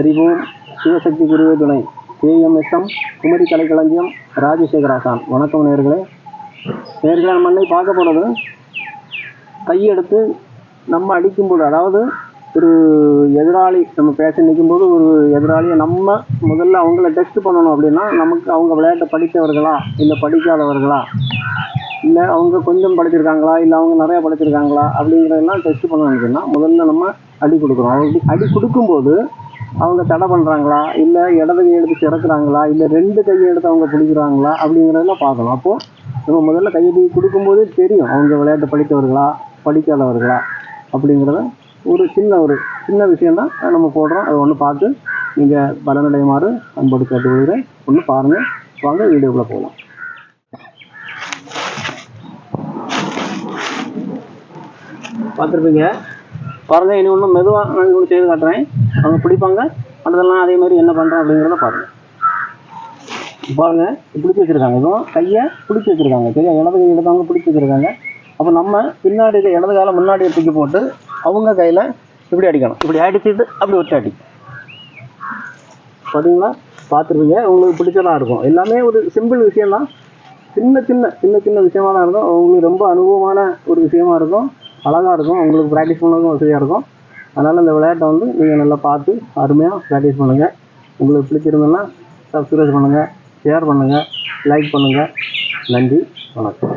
அறிவோம். சிவசக்தி குருவே துணை. கேஎம்எஸ்எம் குமரி கலைக்களஞ்சியம் ராஜசேகராசான். வணக்கம் நேர்களே நேர்களை நம்ம அன்னை பார்க்க போகிறது கையெடுத்து நம்ம அடிக்கும்போது அதாவது ஒரு எதிராளி நம்ம பேச நிற்கும்போது ஒரு எதிராளியை நம்ம முதல்ல அவங்கள டெஸ்ட் பண்ணணும் அப்படின்னா நமக்கு அவங்க விளையாட்டை படித்தவர்களா இல்லை படிக்காதவர்களா இல்லை அவங்க கொஞ்சம் படிச்சிருக்காங்களா இல்லை அவங்க நிறையா படிச்சிருக்காங்களா அப்படிங்கிறதெல்லாம் டெஸ்ட் பண்ணணும் அப்படின்னா முதல்ல நம்ம அடி கொடுக்குறோம் அவங்களுக்கு அடி கொடுக்கும்போது அவங்க தடை பண்ணுறாங்களா இல்லை இடது கையை எடுத்து சிறக்குறாங்களா? இல்லை ரெண்டு கையை எடுத்து அவங்க பிடிக்கிறாங்களா? அப்படிங்கிறதெல்லாம் பார்க்கலாம். அப்போது நம்ம முதல்ல கையடி கொடுக்கும்போதே தெரியும் அவங்க விளையாட்டு படித்தவர்களா படிக்காதவர்களா அப்படிங்கிறத ஒரு சின்ன ஒரு சின்ன விஷயம்தான் நம்ம போடுறோம். அதை ஒன்று பார்த்து நீங்கள் பலனடையுமாறு அன்போடு கேட்டுக்கொள்கிறேன். ஒன்று பாருங்கள் வாங்க வீடியோக்குள்ளே போகலாம். பார்த்துருப்பீங்க? பாருங்க இனி ஒன்றும் மெதுவாக நான் ஒன்று செய்து காட்டுறேன். அவங்க பிடிப்பாங்க. அடுத்தெல்லாம் அதே மாதிரி என்ன பண்ணுறேன் அப்படிங்கிறத பாருங்க. பாருங்க பிடிச்சி வச்சிருக்காங்க. இதுவும் கையை பிடிச்சி வச்சிருக்காங்க. சரியா? இடது கை எடுத்தவங்க பிடிச்சி வச்சிருக்காங்க. அப்போ நம்ம பின்னாடி இடது காலம் முன்னாடி தூக்கி போட்டு அவங்க கையில் இப்படி அடிக்கணும். இப்படி அடிச்சுட்டு அப்படி ஒட்டி அடி. பார்த்தீங்களா பார்த்துருப்பீங்க. உங்களுக்கு பிடிச்சதாக இருக்கும். எல்லாமே ஒரு சிம்பிள் விஷயம்தான். சின்ன சின்ன சின்ன சின்ன விஷயமா தான் இருக்கும். உங்களுக்கு ரொம்ப அனுபவமான ஒரு விஷயமா இருக்கும். அழகாக இருக்கும். உங்களுக்கு ப்ராக்டிஸ் பண்ணுறதுக்கும் வசதியாக இருக்கும். அதனால் இந்த விளையாட்டை வந்து நீங்கள் நல்லா பார்த்து அருமையாக ப்ராக்டிஸ் பண்ணுங்கள் உங்களுக்கு பிடிச்சிருந்ததுன்னா சப்ஸ்கிரைப் பண்ணுங்கள் ஷேர் பண்ணுங்கள் லைக் பண்ணுங்கள் நன்றி வணக்கம்.